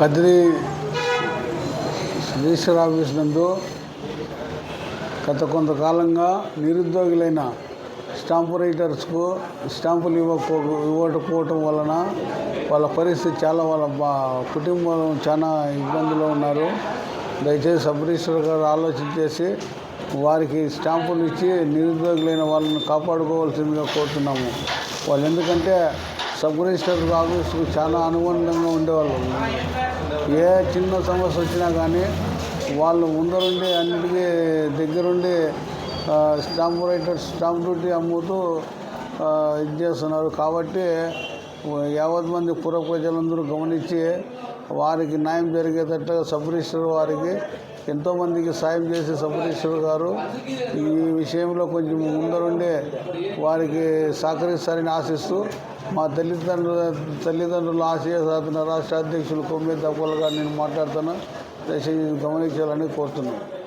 Kadiri register office నందు గత కొంతకాలంగా నిరుద్యోగులైన స్టాంపు రైటర్స్కు స్టాంపులు ఇవ్వకో ఇవ్వకపోవటం వలన వాళ్ళ పరిస్థితి చాలా వాళ్ళ బా కుటుంబం చాలా ఇబ్బందిలో ఉన్నారు. దయచేసి సబ్ రిజిస్టర్ గారు ఆలోచన చేసి వారికి స్టాంపులు ఇచ్చి నిరుద్యోగులైన వాళ్ళని కాపాడుకోవాల్సిందిగా కోరుతున్నాము. వాళ్ళు ఎందుకంటే సబ్ రిజిస్టర్ ఆఫీస్కు చాలా అనుగుణంగా ఉండేవాళ్ళు. ఏ చిన్న సమస్య వచ్చినా కానీ వాళ్ళు ముందరుండి అన్నిటికీ దగ్గరుండి స్టాంప్ రైటర్స్ స్టాంప్ డ్యూటీ అమ్ముతూ ఇది చేస్తున్నారు. కాబట్టి యావత్ మంది పూర్వ ప్రజలందరూ గమనించి వారికి న్యాయం జరిగేటట్టుగా సబ్ వారికి ఎంతోమందికి సాయం చేసే సబ్ గారు ఈ విషయంలో కొంచెం ముందరుండే వారికి సహకరిస్తారని ఆశిస్తూ మా తల్లిదండ్రుల తల్లిదండ్రులు ఆశయ సాధన రాష్ట్ర అధ్యక్షులు కొమ్మి దప్పలుగా నేను మాట్లాడుతాను దయచేసి గమనించాలని కోరుతున్నాను